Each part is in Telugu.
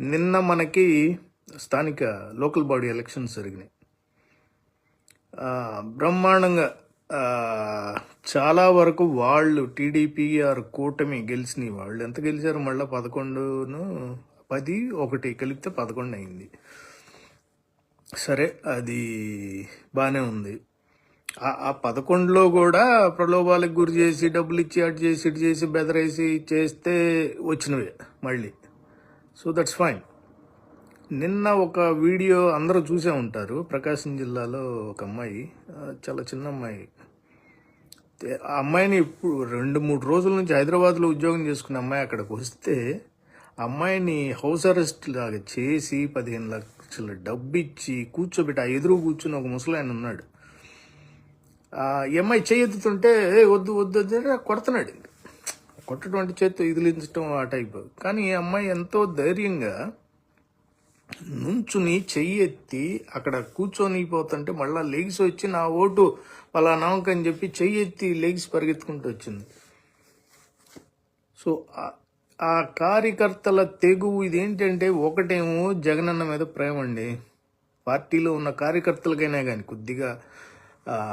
నిన్న మనకి స్థానిక లోకల్ బాడీ ఎలక్షన్స్ జరిగినాయి. బ్రహ్మాండంగా చాలా వరకు వాళ్ళు టీడీపీఆర్ కూటమి గెలిచినాయి వాళ్ళు. ఎంత గెలిచారు? మళ్ళీ పదకొండును పది ఒకటి కలిపితే పదకొండు అయింది. సరే అది బాగానే ఉంది. ఆ- ఆ పదకొండులో కూడా ప్రలోభాలకు గురి చేసి డబ్బులు ఇచ్చి అటు చేసి ఇటు చేసి బెదరేసి చేస్తే వచ్చినవే మళ్ళీ. సో దట్స్ ఫైన్ నిన్న ఒక వీడియో అందరూ చూసే ఉంటారు. ప్రకాశం జిల్లాలో ఒక అమ్మాయి చాలా చిన్న అమ్మాయి. ఆ అమ్మాయిని ఇప్పుడు రెండు మూడు రోజుల నుంచి హైదరాబాద్లో ఉద్యోగం చేసుకున్న అమ్మాయి అక్కడికి వస్తే ఆ అమ్మాయిని హౌస్ అరెస్ట్ లాగా చేసి పదిహేను లక్షల డబ్బు ఇచ్చి కూర్చోబెట్టి ఆ ఎదురు కూర్చుని ఒక ముసలాయన ఉన్నాడు. ఈ అమ్మాయి చేయెత్తుతుంటే వద్దు వద్దు వద్దు కొడుతున్నాడు కొట్టటువంటి చేత్తో ఇదిలించడం ఆ టైప్. కానీ ఈ అమ్మాయి ఎంతో ధైర్యంగా నుంచుని చెయ్యి ఎత్తి అక్కడ కూర్చొని పోతుంటే మళ్ళీ లెగ్స్ వచ్చి నా ఓటు వాళ్ళ నమ్మకం చెప్పి చెయ్యి ఎత్తి లెగ్స్ పరిగెత్తుకుంటూ వచ్చింది. సో ఆ- కార్యకర్తల తెగువ ఇదేంటంటే ఒకటేమో జగనన్న మీద ప్రేమ అండి. పార్టీలో ఉన్న కార్యకర్తలకైనా కానీ కొద్దిగా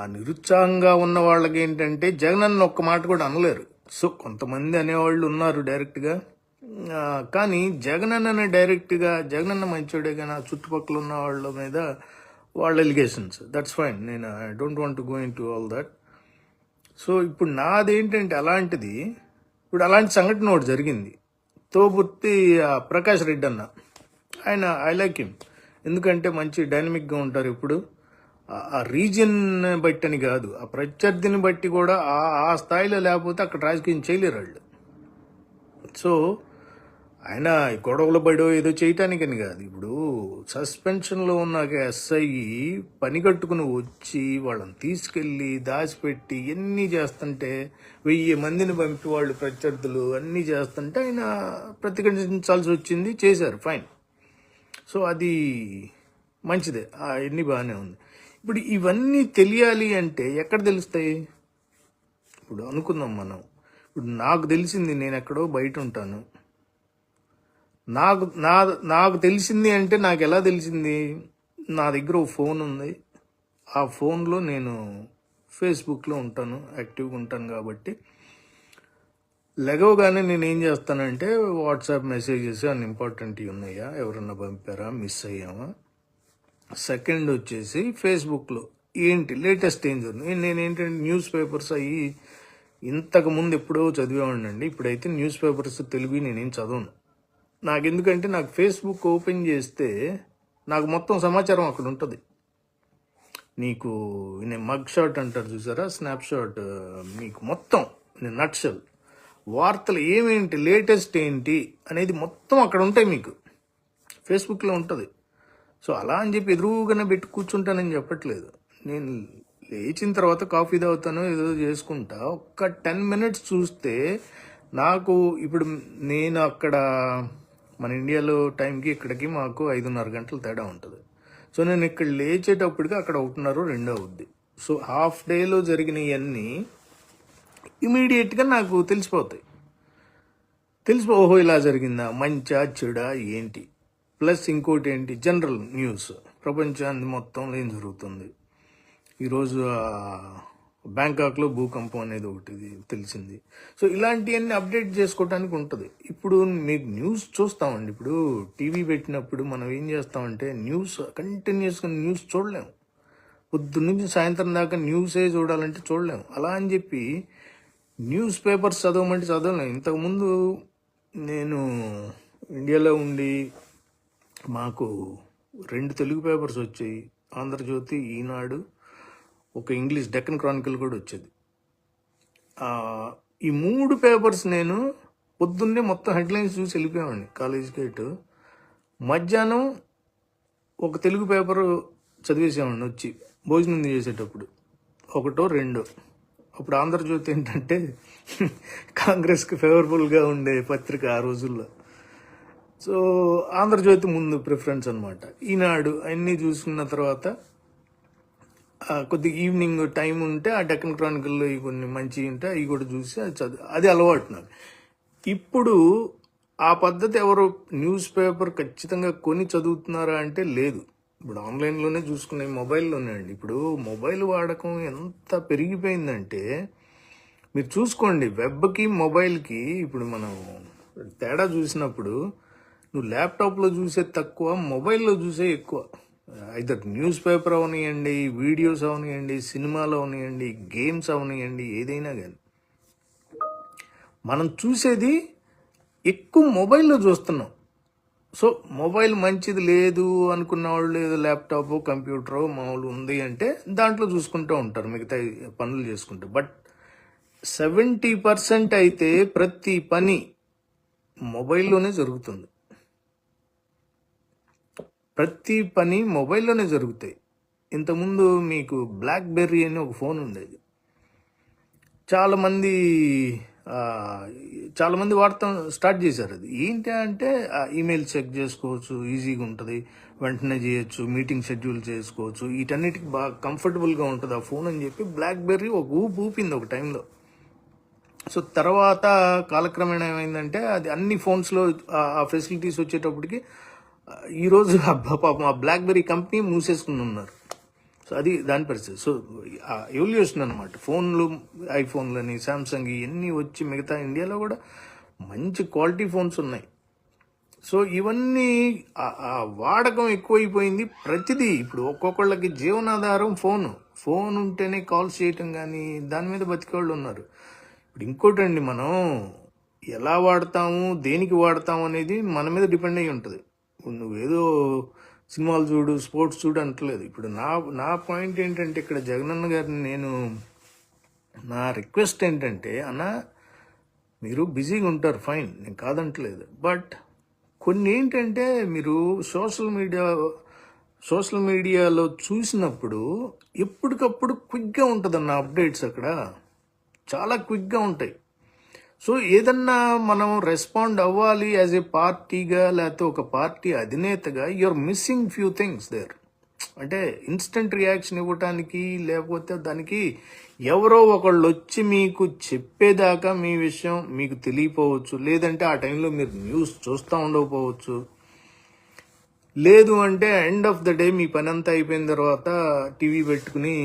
నిరుత్సాహంగా ఉన్న వాళ్ళకి ఏంటంటే జగనన్న ఒక్క మాట కూడా అనలేరు. సో కొంతమంది అనేవాళ్ళు ఉన్నారు డైరెక్ట్గా. కానీ జగన్ అన్న డైరెక్ట్గా జగన్ అన్న మంచోడే కానీ ఆ చుట్టుపక్కల ఉన్న వాళ్ళ మీద వాళ్ళ ఎలిగేషన్స్ దట్స్ ఫైన్ నేను I don't want go into all that so ఇప్పుడు నాదేంటంటే అలాంటిది ఇప్పుడు అలాంటి సంఘటన ఒకటి జరిగింది. తోబుర్తి ప్రకాష్ రెడ్డి అన్న ఆయన ఐ లైక్ హిమ్ ఎందుకంటే మంచి డైనమిక్గా ఉంటారు ఇప్పుడు. ఆ- రీజన్ రీజియన్ బట్టి అని కాదు ఆ ప్రత్యర్థిని బట్టి కూడా ఆ ఆ స్థాయిలో లేకపోతే అక్కడ రాజకీయం చేయలేరు వాళ్ళు. సో ఆయన గొడవలు పడో ఏదో చేయటానికని కాదు. ఇప్పుడు సస్పెన్షన్లో ఉన్న ఎస్ఐ పని కట్టుకుని వచ్చి వాళ్ళని తీసుకెళ్ళి దాచిపెట్టి ఎన్ని చేస్తుంటే వెయ్యి మందిని పంపి వాళ్ళు ప్రత్యర్థులు అన్నీ చేస్తుంటే ఆయన ప్రతిఘటించాల్సి వచ్చింది చేశారు ఫైన్. సో అది మంచిదే. ఆ, ఎన్ని బాగానే ఉంది. ఇప్పుడు ఇవన్నీ తెలియాలి అంటే ఎక్కడ తెలుస్తాయి? ఇప్పుడు అనుకుందాం మనం. ఇప్పుడు నాకు తెలిసింది నేను ఎక్కడో బయట ఉంటాను. నాకు నా నాకు తెలిసింది అంటే నాకు ఎలా తెలిసింది? నా దగ్గర ఓ ఫోన్ ఉంది. ఆ ఫోన్లో నేను ఫేస్బుక్లో ఉంటాను యాక్టివ్గా ఉంటాను కాబట్టి. లెగవగానే నేను ఏం చేస్తానంటే వాట్సాప్ మెసేజెస్ అన్ని ఇంపార్టెంట్ ఉన్నాయా? ఎవరన్నా పంపారా? మిస్ అయ్యామా? సెకండ్ వచ్చేసి ఫేస్బుక్లో. ఏంటి? లేటెస్ట్ ఏం జరుగుతుంది? నేను ఏంటంటే న్యూస్ పేపర్స్ అవి ఇంతకు ముందు ఎప్పుడో చదివేవాడినండి. ఇప్పుడైతే న్యూస్ పేపర్స్ తెలుగు నేనేం చదవను. నాకు ఎందుకంటే నాకు ఫేస్బుక్ ఓపెన్ చేస్తే నాకు మొత్తం సమాచారం అక్కడ ఉంటుంది. నీకు నేను మగ్ షాట్ అంటారు చూసారా? స్నాప్షాట్ మీకు మొత్తం నేను నట్షల్ వార్తలు ఏమేంటి? లేటెస్ట్ ఏంటి? అనేది మొత్తం అక్కడ ఉంటాయి మీకు. ఫేస్బుక్లో ఉంటుంది. సో అలా అని చెప్పి ఎదురుగానే పెట్టి కూర్చుంటానని చెప్పట్లేదు. నేను లేచిన తర్వాత కాఫీ తాగుతాను ఏదో చేసుకుంటా. ఒక్క టెన్ మినిట్స్ చూస్తే నాకు ఇప్పుడు నేను అక్కడ మన ఇండియాలో టైంకి ఇక్కడికి మాకు ఐదున్నర గంటల తేడా ఉంటుంది. సో నేను ఇక్కడ లేచేటప్పటికి అక్కడ ఒకటిన్నర రెండో అవుద్ది. సో హాఫ్ డేలో జరిగినవన్నీ ఇమీడియట్గా నాకు తెలిసిపోతాయి. తెలిసిపో ఓహో ఇలా జరిగిందా? మంచా చెడా ఏంటి? ప్లస్ ఇంకోటి ఏంటి? General news. ప్రపంచాన్ని మొత్తంలో ఏం జరుగుతుంది? ఈరోజు బ్యాంకాక్లో భూకంపం అనేది ఒకటి తెలిసింది. సో ఇలాంటివన్నీ అప్డేట్ చేసుకోవడానికి ఉంటుంది. ఇప్పుడు మీకు న్యూస్ చూస్తామండి. ఇప్పుడు టీవీ పెట్టినప్పుడు మనం ఏం చేస్తామంటే న్యూస్ కంటిన్యూస్గా న్యూస్ చూడలేము పొద్దున్న నుంచి సాయంత్రం దాకా న్యూసే చూడాలంటే చూడలేము అలా అని చెప్పి న్యూస్ పేపర్స్ చదవమంటే చదవలేము ఇంతకుముందు నేను ఇండియాలో ఉండి మాకు రెండు తెలుగు పేపర్స్ వచ్చాయి. ఆంధ్రజ్యోతి ఈనాడు ఒక ఇంగ్లీష్ డెక్కన్ క్రానికల్ కూడా వచ్చేది. ఈ మూడు పేపర్స్ నేను పొద్దున్నే మొత్తం హెడ్లైన్స్ చూసి వెళ్ళిపోయామండి కాలేజ్ గేట్. మధ్యాహ్నం ఒక తెలుగు పేపర్ చదివేసామండి వచ్చి భోజనం చేసేటప్పుడు. ఒకటో రెండో. అప్పుడు ఆంధ్రజ్యోతి ఏంటంటే కాంగ్రెస్కి ఫేవరబుల్గా ఉండే పత్రిక ఆ రోజుల్లో. సో ఆంధ్రజ్యోతి ముందు ప్రిఫరెన్స్ అనమాట ఈనాడు అన్నీ చూసుకున్న తర్వాత కొద్దిగా ఈవినింగ్ టైం ఉంటే ఆ డెక్కన్ క్రానికల్లో ఇవి కొన్ని మంచి ఉంటే అవి కూడా చూసి అది చదువు అది అలవాటు నాకు. ఇప్పుడు ఆ పద్ధతి ఎవరు న్యూస్ పేపర్ ఖచ్చితంగా కొని చదువుతున్నారా అంటే లేదు. ఇప్పుడు ఆన్లైన్లోనే చూసుకునే మొబైల్లోనే అండి. ఇప్పుడు మొబైల్ వాడకం ఎంత పెరిగిపోయిందంటే మీరు చూసుకోండి వెబ్కి మొబైల్కి ఇప్పుడు మనం తేడా చూసినప్పుడు నువ్వు ల్యాప్టాప్లో చూసే తక్కువ మొబైల్లో చూసే ఎక్కువ. అయితే న్యూస్ పేపర్ అవనియండి వీడియోస్ అవనియండి సినిమాలు అవనియండి గేమ్స్ అవనియండి ఏదైనా కానీ. మనం చూసేది ఎక్కువ మొబైల్లో చూస్తున్నాం. సో మొబైల్ మంచిది లేదు అనుకున్న వాళ్ళు ఏదో ల్యాప్టాప్ కంప్యూటర్ మామూలు ఉంది అంటే దాంట్లో చూసుకుంటూ ఉంటారు మిగతా పనులు చేసుకుంటూ. బట్ సెవెంటీ పర్సెంట్ అయితే ప్రతి పని మొబైల్లోనే జరుగుతుంది. ప్రతి పని మొబైల్లోనే జరుగుతాయి. ఇంతకుముందు మీకు బ్లాక్ బెర్రీ అని ఒక ఫోన్ ఉండేది. చాలామంది చాలామంది వాడటం స్టార్ట్ చేశారు అది. ఏంటి అంటే ఈమెయిల్ చెక్ చేసుకోవచ్చు ఈజీగా ఉంటుంది. వెంటనే చేయొచ్చు మీటింగ్ షెడ్యూల్ చేసుకోవచ్చు. వీటన్నిటికి బాగా కంఫర్టబుల్గా ఉంటుంది ఆ ఫోన్ అని చెప్పి బ్లాక్ బెర్రీ ఒక ఊపు ఊపింది ఒక టైంలో. సో తర్వాత కాలక్రమేణా ఏమైందంటే అది అన్ని ఫోన్స్లో ఆ ఫెసిలిటీస్ వచ్చేటప్పటికి ఈరోజు పాపం ఆ బ్లాక్బెర్రీ కంపెనీ మూసేసుకుని ఉన్నారు. సో అది దాని పరిస్థితి. సో ఎవల్యూషన్ అనమాట ఫోన్లు ఐఫోన్లని సామ్సంగ్ ఇవన్నీ వచ్చి మిగతా ఇండియాలో కూడా మంచి క్వాలిటీ ఫోన్స్ ఉన్నాయి. సో ఇవన్నీ ఆ- వాడకం ఎక్కువైపోయింది ప్రతిదీ. ఇప్పుడు ఒక్కొక్కళ్ళకి జీవనాధారం ఫోన్. ఫోన్ ఉంటేనే కాల్స్ చేయటం కానీ దాని మీద బతికేవాళ్ళు ఉన్నారు. ఇప్పుడు ఇంకోటండి మనం ఎలా వాడతాము దేనికి వాడతాము అనేది మన మీద డిపెండ్ అయి ఉంటుంది. ఇప్పుడు నువ్వేదో సినిమాలు చూడు స్పోర్ట్స్ చూడు అంటలేదు. ఇప్పుడు నా నా పాయింట్ ఏంటంటే ఇక్కడ జగనన్న గారిని నేను నా రిక్వెస్ట్ ఏంటంటే అన్న మీరు బిజీగా ఉంటారు ఫైన్ నేను కాదంటలేదు. బట్ కొన్ని ఏంటంటే మీరు సోషల్ మీడియా సోషల్ మీడియాలో చూసినప్పుడు ఎప్పటికప్పుడు క్విక్గా ఉంటుందన్న అప్డేట్స్ అక్కడ. చాలా క్విక్గా ఉంటాయి. సో ఏదన్నా మనం రెస్పాండ్ అవ్వాలి యాజ్ ఏ పార్టీగా లేకపోతే ఒక party అధినేతగా you're missing few things there అంటే ఇన్స్టెంట్ రియాక్షన్ ఇవ్వటానికి లేకపోతే దానికి ఎవరో ఒకళ్ళు వచ్చి మీకు చెప్పేదాకా మీ విషయం మీకు తెలియపోవచ్చు. లేదంటే ఆ టైంలో మీరు న్యూస్ చూస్తూ ఉండకపోవచ్చు. లేదు అంటే ఎండ్ ఆఫ్ ద డే మీ పని అంతా అయిపోయిన తర్వాత టీవీ పెట్టుకుని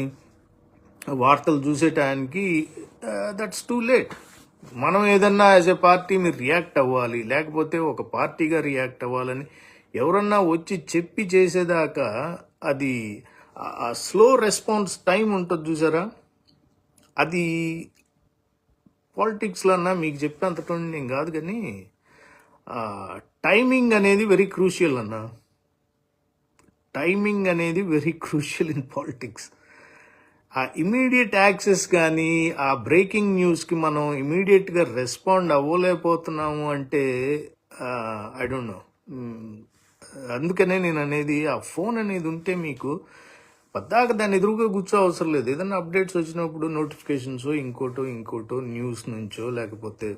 వార్తలు చూసే టైంకి దట్స్ టూ లేట్ మనం ఏదన్నా యాజ్ ఎ పార్టీ మీరు రియాక్ట్ అవ్వాలి లేకపోతే ఒక పార్టీగా రియాక్ట్ అవ్వాలని ఎవరన్నా వచ్చి చెప్పి చేసేదాకా అది ఆ స్లో రెస్పాన్స్ టైం ఉంటుంది చూసారా? అది పాలిటిక్స్లో అన్నా మీకు చెప్పేంత నేను కాదు కానీ టైమింగ్ అనేది వెరీ క్రూషియల్ అన్న. టైమింగ్ అనేది వెరీ క్రూషియల్ ఇన్ పాలిటిక్స్ ఆ ఇమీడియట్ యాక్సెస్ కానీ ఆ బ్రేకింగ్ న్యూస్కి మనం ఇమీడియట్గా రెస్పాండ్ అవ్వలేకపోతున్నాము అంటే ఐ డోంట్ నో అందుకనే నేను అనేది ఆ ఫోన్ అనేది ఉంటే మీకు పద్దాక దాని ఎదురుగా కూర్చో అవసరం లేదు. ఏదైనా అప్డేట్స్ వచ్చినప్పుడు నోటిఫికేషన్స్ ఇంకోటో ఇంకోటో న్యూస్ నుంచో లేకపోతే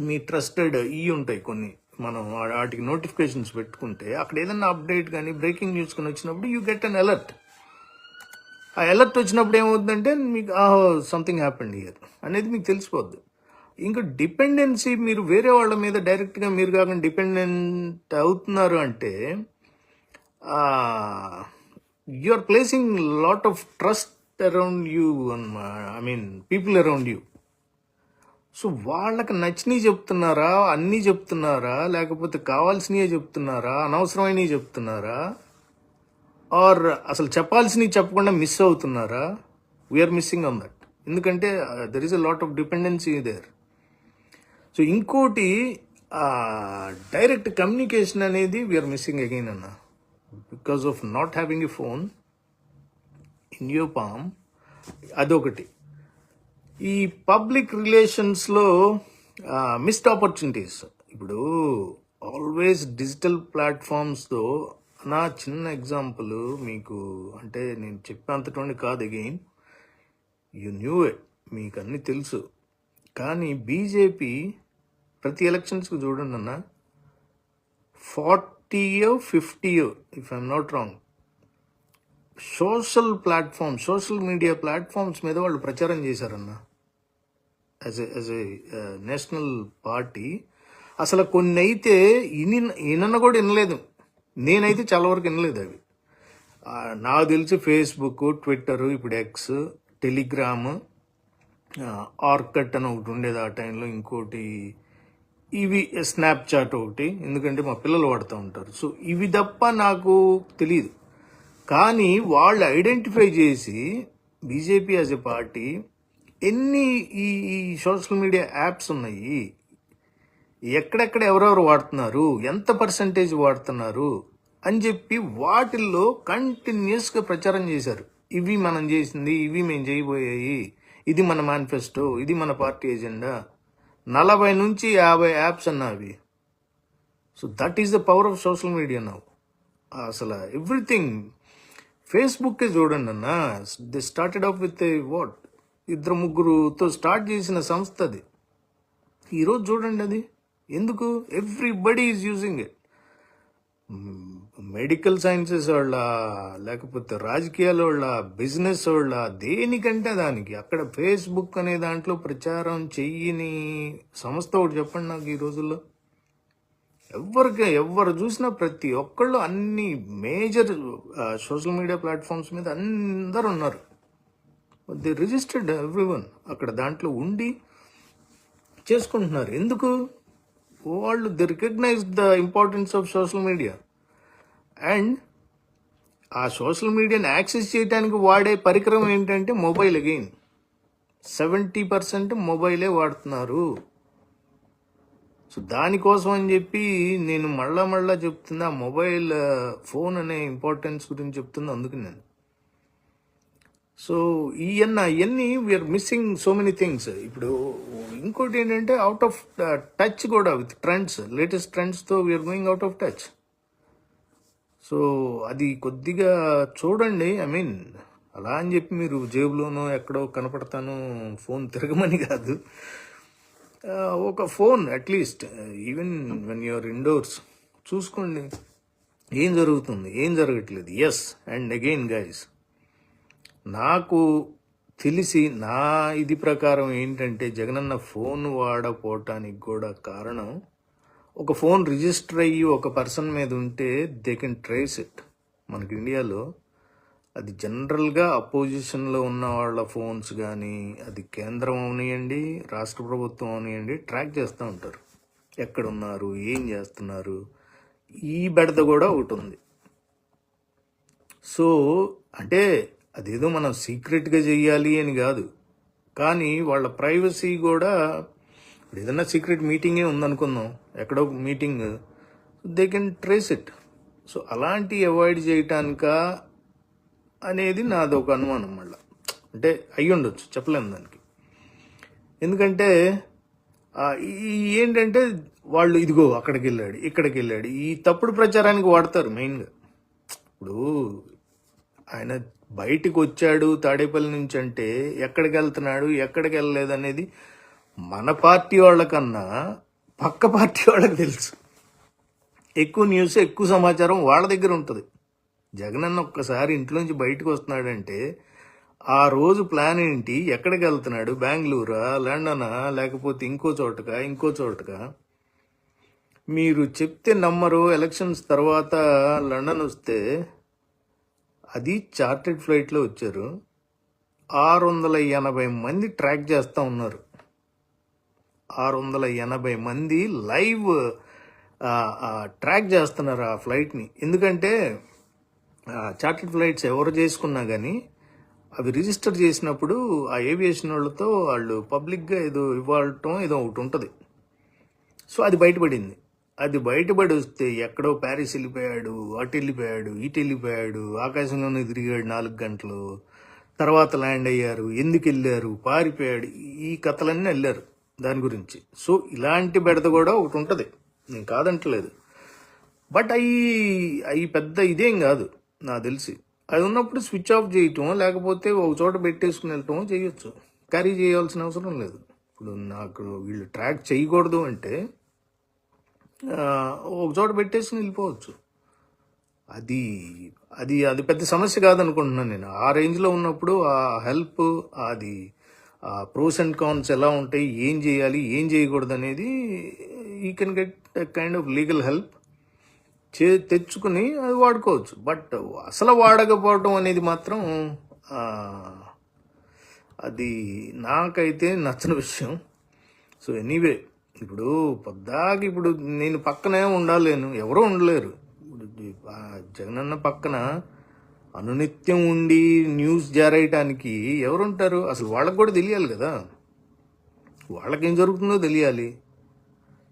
మీ ట్రస్టెడ్ ఈ ఉంటాయి కొన్ని. మనం వాటికి నోటిఫికేషన్స్ పెట్టుకుంటే అక్కడ ఏదైనా అప్డేట్ కానీ బ్రేకింగ్ న్యూస్ కానీ వచ్చినప్పుడు యూ గెట్ అన్ అలర్ట్ ఆ అలర్ట్ వచ్చినప్పుడు ఏమవుతుందంటే మీకు ఆహో సంథింగ్ హ్యాపెండ్ ఇయర్ అనేది మీకు తెలిసిపోద్ది. ఇంకా డిపెండెన్సీ మీరు వేరే వాళ్ళ మీద డైరెక్ట్గా మీరు కాకుండా డిపెండెంట్ అవుతున్నారు అంటే you are placing lot of trust around you I mean people around you so వాళ్ళకి నచ్చినవి చెప్తున్నారా అన్నీ చెప్తున్నారా లేకపోతే కావాల్సినవి చెప్తున్నారా అనవసరమైనవి చెప్తున్నారా ఆర్ అసలు చెప్పాల్సినవి చెప్పకుండా మిస్ అవుతున్నారా? వీఆర్ మిస్సింగ్ ఆన్ దట్ ఎందుకంటే there is a lot of dependency there so ఇంకోటి డైరెక్ట్ కమ్యూనికేషన్ అనేది వీఆర్ మిస్సింగ్ అగైన్ అన్న. Because of not having a phone in you palm అదొకటి. ఈ పబ్లిక్ రిలేషన్స్లో మిస్డ్ ఆపర్చునిటీస్ ఇప్పుడు ఆల్వేస్ డిజిటల్ ప్లాట్ఫామ్స్తో నా చిన్న ఎగ్జాంపుల్ మీకు అంటే నేను చెప్పేంతటువంటి కాదు అగైన్ యు న్యూ ఇట్ మీకు అన్నీ తెలుసు. కానీ బీజేపీ ప్రతి ఎలక్షన్స్కి చూడండి అన్న. ఫార్టీయో ఫిఫ్టీయో if I'm not wrong social platform social media platforms మీద వాళ్ళు ప్రచారం చేశారన్న. As as a national party అసలు కొన్ని అయితే ఇని ఈయన కూడా వినలేదు. నేనైతే చాలా వరకు వినలేదు అవి. నాకు తెలిసి ఫేస్బుక్ ట్విట్టర్ ఇప్పుడు ఎక్స్ టెలిగ్రామ్ ఆర్కట్ అని ఒకటి ఉండేది ఆ టైంలో ఇంకోటి ఇవి స్నాప్చాట్ ఒకటి ఎందుకంటే మా పిల్లలు వాడుతూ ఉంటారు. సో ఇవి తప్ప నాకు తెలియదు కానీ వాళ్ళు ఐడెంటిఫై చేసి బీజేపీ యాజ్ ఎ పార్టీ ఎన్ని ఈ ఈ సోషల్ మీడియా యాప్స్ ఉన్నాయి ఎక్కడెక్కడ ఎవరెవరు వాడుతున్నారు? ఎంత పర్సంటేజ్ వాడుతున్నారు? అని చెప్పి వాటిల్లో కంటిన్యూస్గా ప్రచారం చేశారు. ఇవి మనం చేసింది ఇవి మేము చేయబోయాయి ఇది మన మేనిఫెస్టో ఇది మన పార్టీ ఎజెండా నలభై నుంచి యాభై యాప్స్ అన్న అవి so that is the power of social media నావు అసలు ఎవ్రీథింగ్ ఫేస్బుక్కే చూడండి అన్న they started off with what ఇద్దరు ముగ్గురుతో స్టార్ట్ చేసిన సంస్థ అది. ఈరోజు చూడండి అది. ఎందుకు? Everybody is using it medical sciences వాళ్ళ లేకపోతే రాజకీయాల వాళ్ళ బిజినెస్ వాళ్ళ దేనికంటే దానికి. అక్కడ ఫేస్బుక్ అనే దాంట్లో ప్రచారం చెయ్యని సంస్థ ఒకటి చెప్పండి నాకు ఈ రోజుల్లో. ఎవరికి ఎవరు చూసినా ప్రతి ఒక్కళ్ళు అన్ని మేజర్ సోషల్ మీడియా ప్లాట్ఫామ్స్ మీద అందరు ఉన్నారు. దే రిజిస్టర్డ్ ఎవ్రీవన్ అక్కడ దాంట్లో ఉండి చేసుకుంటున్నారు. ఎందుకు? వాళ్ళు the recognise the importance of social media. And ఆ సోషల్ మీడియాని యాక్సెస్ చేయడానికి వాడే పరికరం ఏంటంటే మొబైల్ అగైన్. సెవెంటీ పర్సెంట్ మొబైలే వాడుతున్నారు. సో దానికోసం అని చెప్పి నేను మళ్ళా మళ్ళా చెప్తున్నా మొబైల్ ఫోన్ అనే ఇంపార్టెన్స్ గురించి చెప్తున్నా అందుకు నేను. సో ఇవన్న ఇవన్నీ we're missing so many things ఇప్పుడు ఇంకోటి ఏంటంటే అవుట్ ఆఫ్ టచ్ కూడా with trends latest ట్రెండ్స్తో we're going out of touch so అది కొద్దిగా చూడండి ఐ మీన్ అలా అని చెప్పి మీరు జేబులోనో ఎక్కడో కనపడతాను ఫోన్ తిరగమని కాదు. ఒక phone at least even when you're indoors చూసుకోండి. ఏం జరుగుతుంది? ఏం జరగట్లేదు? ఎస్ అండ్ అగైన్ గైస్ నాకు తెలిసి నా ఇది ప్రకారం ఏంటంటే జగనన్న ఫోన్ వాడపోవటానికి కూడా కారణం ఒక ఫోన్ రిజిస్టర్ అయ్యి ఒక పర్సన్ మీద ఉంటే దే కెన్ ట్రేస్ ఇట్. మనకి ఇండియాలో అది జనరల్గా అపోజిషన్లో ఉన్న వాళ్ళ ఫోన్స్ కానీ అది కేంద్రం అవనియండి రాష్ట్ర ప్రభుత్వం అవనియండి ట్రాక్ చేస్తూ ఉంటారు. ఎక్కడున్నారు ఏం చేస్తున్నారు ఈ బెడద కూడా ఒకటి ఉంది. సో అంటే అదేదో మనం సీక్రెట్గా చెయ్యాలి అని కాదు. కానీ వాళ్ళ ప్రైవసీ కూడా ఇప్పుడు ఏదైనా సీక్రెట్ మీటింగే ఉందనుకుందాం ఎక్కడో meeting they can trace it. So అలాంటి అవాయిడ్ చేయటానిక అనేది నాది ఒక అనుమానం మళ్ళీ. అంటే అయ్యి ఉండొచ్చు చెప్పలేము దానికి. ఎందుకంటే ఏంటంటే వాళ్ళు ఇదిగో అక్కడికి వెళ్ళాడు ఇక్కడికి వెళ్ళాడు ఈ తప్పుడు ప్రచారానికి వాడతారు మెయిన్గా. ఇప్పుడు ఆయన బయటికి వచ్చాడు తాడేపల్లి నుంచి అంటే ఎక్కడికి వెళ్తున్నాడు ఎక్కడికి వెళ్ళలేదు అనేది మన పార్టీ వాళ్ళకన్నా పక్క పార్టీ వాళ్ళకి తెలుసు. ఎక్కువ న్యూస్ ఎక్కువ సమాచారం వాళ్ళ దగ్గర ఉంటుంది. జగనన్న ఒక్కసారి ఇంట్లోంచి బయటకు వస్తున్నాడంటే ఆ రోజు ప్లాన్ ఏంటి? ఎక్కడికి వెళ్తున్నాడు బెంగళూరా లండనా లేకపోతే ఇంకో చోటకా ఇంకో చోటకా? మీరు చెప్తే నమ్మరు. ఎలక్షన్స్ తర్వాత లండన్ వస్తే అది చార్టెడ్ ఫ్లైట్లో వచ్చారు. ఆరు వందల ఎనభై మంది ట్రాక్ చేస్తూ ఉన్నారు. ఆరు వందల ఎనభై మంది లైవ్ ట్రాక్ చేస్తున్నారు ఆ ఫ్లైట్ని. ఎందుకంటే చార్టెడ్ ఫ్లైట్స్ ఎవరు చేసుకున్నా కానీ అవి రిజిస్టర్ చేసినప్పుడు ఆ ఏవియేషన్ వాళ్ళతో వాళ్ళు పబ్లిక్గా ఏదో ఇవ్వటం ఏదో ఒకటి ఉంటుంది. సో అది బయటపడింది. అది బయటపడి వస్తే ఎక్కడో ప్యారిస్ వెళ్ళిపోయాడు అటు వెళ్ళిపోయాడు ఇటు వెళ్ళిపోయాడు ఆకాశంలోనే తిరిగాడు నాలుగు గంటలు. తర్వాత ల్యాండ్ అయ్యారు ఎందుకు వెళ్ళారు పారిపోయాడు ఈ కథలన్నీ వెళ్ళారు దాని గురించి. సో ఇలాంటి బెడద కూడా ఒకటి ఉంటుంది. నేను కాదంటలేదు. బట్ అవి అవి పెద్ద ఇదేం కాదు నాకు తెలిసి. అది ఉన్నప్పుడు స్విచ్ ఆఫ్ చేయటం లేకపోతే ఒక చోట పెట్టేసుకుని వెళ్ళటం చేయొచ్చు. క్యారీ చేయాల్సిన అవసరం లేదు. ఇప్పుడు నాకు వీళ్ళు ట్రాక్ చేయకూడదు అంటే ఒక చోట పెట్టేసి వెళ్ళిపోవచ్చు. అది అది అది పెద్ద సమస్య కాదనుకుంటున్నాను నేను. ఆ రేంజ్లో ఉన్నప్పుడు ఆ హెల్ప్ అది ప్రోస్ అండ్ కాన్స్ ఎలా ఉంటాయి ఏం చేయాలి ఏం చేయకూడదు అనేది we can get kind of legal help చే తెచ్చుకుని అది వాడుకోవచ్చు. బట్ అసలు వాడకపోవటం అనేది మాత్రం అది నాకైతే నచ్చని విషయం. సో ఎనీవే ఇప్పుడు పొద్దాకి ఇప్పుడు నేను పక్కనే ఉండాలేను ఎవరూ ఉండలేరు. ఇప్పుడు జగనన్న పక్కన అనునిత్యం ఉండి న్యూస్ జారేయటానికి ఎవరుంటారు? అసలు వాళ్ళకి కూడా తెలియాలి కదా. వాళ్ళకేం జరుగుతుందో తెలియాలి.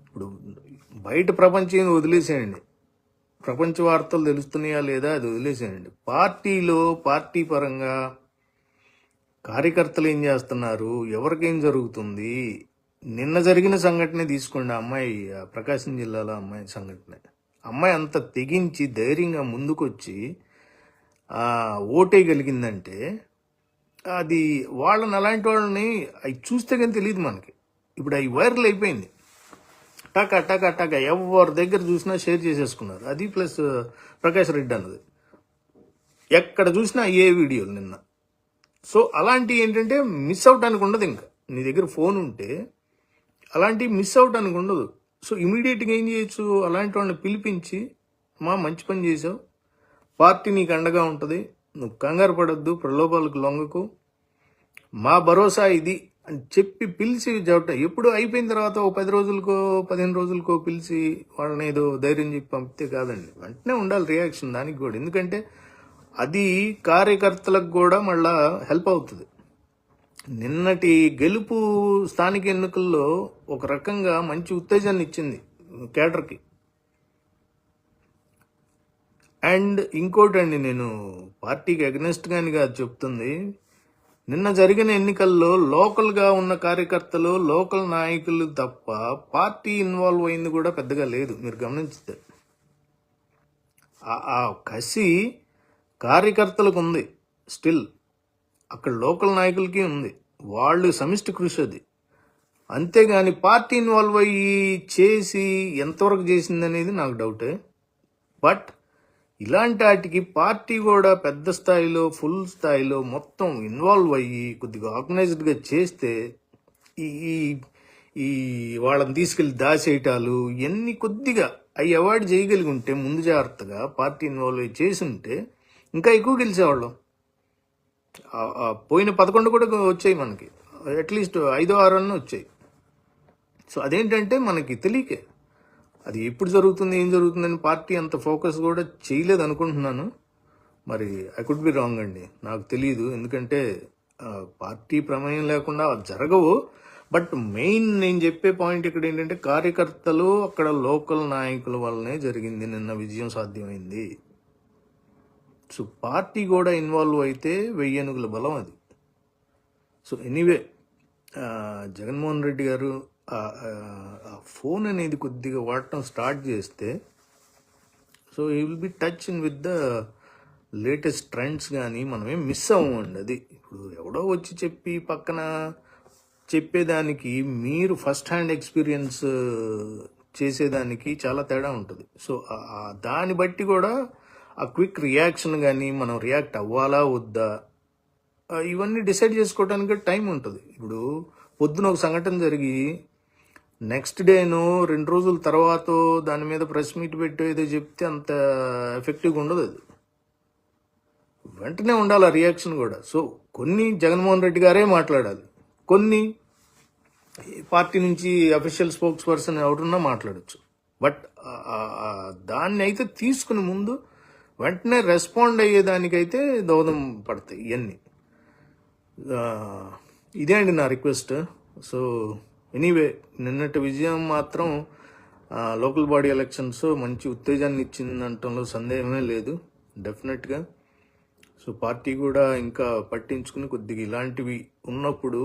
ఇప్పుడు బయట ప్రపంచం వదిలేసేయండి. ప్రపంచ వార్తలు తెలుస్తున్నాయా లేదా అది వదిలేసేయండి. పార్టీలో పార్టీ పరంగా కార్యకర్తలు ఏం చేస్తున్నారు? ఎవరికేం జరుగుతుంది? నిన్న జరిగిన సంఘటనే తీసుకోండి అమ్మాయి ఆ ప్రకాశం జిల్లాలో అమ్మాయి సంఘటన. అమ్మాయి అంత తెగించి ధైర్యంగా ముందుకొచ్చి ఓటే ఓటేయగలిగిందంటే అది వాళ్ళని అలాంటి వాళ్ళని అవి చూస్తే కానీ తెలియదు మనకి. ఇప్పుడు అవి వైరల్ అయిపోయింది. టక టక టక ఎవరి దగ్గర చూసినా షేర్ చేసేసుకున్నారు. అది ప్లస్ ప్రకాష్ రెడ్డి అన్నది. ఎక్కడ చూసినా ఏ వీడియోలు నిన్న. సో అలాంటివి ఏంటంటే మిస్ అవటానికి ఉండదు ఇంకా. నీ దగ్గర ఫోన్ ఉంటే అలాంటివి మిస్ అవటానికి ఉండదు. సో ఇమీడియట్గా ఏం చేయొచ్చు? అలాంటి వాళ్ళని పిలిపించి మా మంచి పని చేసావు పార్టీ నీకు అండగా ఉంటుంది. నువ్వు కంగారు పడద్దు ప్రలోభాలకు లొంగకు. మా భరోసా ఇది అని చెప్పి పిలిచి చెప్పట ఎప్పుడు అయిపోయిన తర్వాత ఓ పది రోజులకో పదిహేను రోజులకో పిలిచి వాళ్ళని ఏదో ధైర్యం చెప్పి పంపితే కాదండి. వెంటనే ఉండాలి రియాక్షన్ దానికి కూడా. ఎందుకంటే అది కార్యకర్తలకు కూడా మళ్ళా హెల్ప్ అవుతుంది. నిన్నటి గెలుపు స్థానిక ఎన్నికల్లో ఒక రకంగా మంచి ఉత్తేజాన్ని ఇచ్చింది కేటర్కి అండ్ ఇంకోటండి నేను పార్టీకి అగ్నెస్ట్ గాని కాదు చెప్తుంది. నిన్న జరిగిన ఎన్నికల్లో లోకల్గా ఉన్న కార్యకర్తలు లోకల్ నాయకులు తప్ప పార్టీ ఇన్వాల్వ్ అయింది కూడా పెద్దగా లేదు. మీరు గమనించితే ఆ కసి కార్యకర్తలకు ఉంది. స్టిల్ అక్కడ లోకల్ నాయకులకి ఉంది. వాళ్ళు సమిష్టి కృషి అది. అంతేగాని పార్టీ ఇన్వాల్వ్ అయ్యి చేసి ఎంతవరకు చేసిందనేది నాకు డౌటే. బట్ ఇలాంటి వాటికి పార్టీ కూడా పెద్ద స్థాయిలో ఫుల్ స్థాయిలో మొత్తం ఇన్వాల్వ్ అయ్యి కొద్దిగా ఆర్గనైజ్డ్గా చేస్తే ఈ ఈ- వాళ్ళని తీసుకెళ్ళి దాచేయటాలు ఇవన్నీ కొద్దిగా అవి అవాయిడ్ చేయగలిగి ఉంటే ముందు జాగ్రత్తగా పార్టీ ఇన్వాల్వ్ అయ్యి చేసి ఉంటే ఇంకా ఎక్కువ గెలిచేవాళ్ళం. పోయిన పదకొండు కూడా వచ్చాయి మనకి. అట్లీస్ట్ ఐదో ఆరు అన్న వచ్చాయి. సో అదేంటంటే మనకి తెలియకే. అది ఎప్పుడు జరుగుతుంది ఏం జరుగుతుందని పార్టీ అంత ఫోకస్ కూడా చేయలేదు అనుకుంటున్నాను. మరి ఐ కుడ్ బి రాంగ్ అండి. నాకు తెలియదు ఎందుకంటే పార్టీ ప్రమేయం లేకుండా జరగవు. బట్ మెయిన్ నేను చెప్పే పాయింట్ ఇక్కడ ఏంటంటే కార్యకర్తలు అక్కడ లోకల్ నాయకుల వల్లనే జరిగింది. నిన్న విజయం సాధ్యమైంది. సో పార్టీ కూడా ఇన్వాల్వ్ అయితే వెయ్యనుగుల బలం అది. సో ఎనీవే జగన్మోహన్ రెడ్డి గారు ఆ- ఫోన్ అనేది కొద్దిగా వాడటం స్టార్ట్ చేస్తే so we will be touch in with the latest trends కానీ మనమేం మిస్ అవ్వండి అది. ఇప్పుడు ఎవడో వచ్చి చెప్పి పక్కన చెప్పేదానికి మీరు ఫస్ట్ హ్యాండ్ ఎక్స్పీరియన్స్ చేసేదానికి చాలా తేడా ఉంటుంది. సో దాన్ని బట్టి కూడా ఆ క్విక్ రియాక్షన్ కానీ మనం రియాక్ట్ అవ్వాలా వద్దా ఇవన్నీ డిసైడ్ చేసుకోవడానికి టైం ఉంటుంది. ఇప్పుడు పొద్దున ఒక సంఘటన జరిగి నెక్స్ట్ డేను రెండు రోజుల తర్వాత దాని మీద ప్రెస్ మీట్ పెట్టి ఏదో చెప్తే అంత ఎఫెక్టివ్గా ఉండదు అది. వెంటనే ఉండాలి ఆ రియాక్షన్ కూడా. సో కొన్ని జగన్మోహన్ రెడ్డి గారే మాట్లాడాలి. కొన్ని పార్టీ నుంచి అఫీషియల్ స్పోక్స్ పర్సన్ ఎవరున్నా మాట్లాడచ్చు. బట్ దాన్ని అయితే తీసుకుని ముందు వెంటనే రెస్పాండ్ అయ్యేదానికైతే దోదం పడతాయి ఇవన్నీ ఇదే అండి నా రిక్వెస్ట్. సో ఎనీవే నిన్నటి విజయం మాత్రం లోకల్ బాడీ ఎలక్షన్స్ మంచి ఉత్తేజాన్ని ఇచ్చిందంటంలో సందేహమే లేదు. డెఫినెట్గా. సో పార్టీ కూడా ఇంకా పట్టించుకుని కొద్దిగా ఇలాంటివి ఉన్నప్పుడు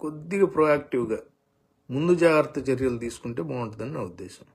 కొద్దిగా ప్రొయాక్టివ్గా ముందు జాగ్రత్త చర్యలు తీసుకుంటే బాగుంటుందని నా ఉద్దేశం.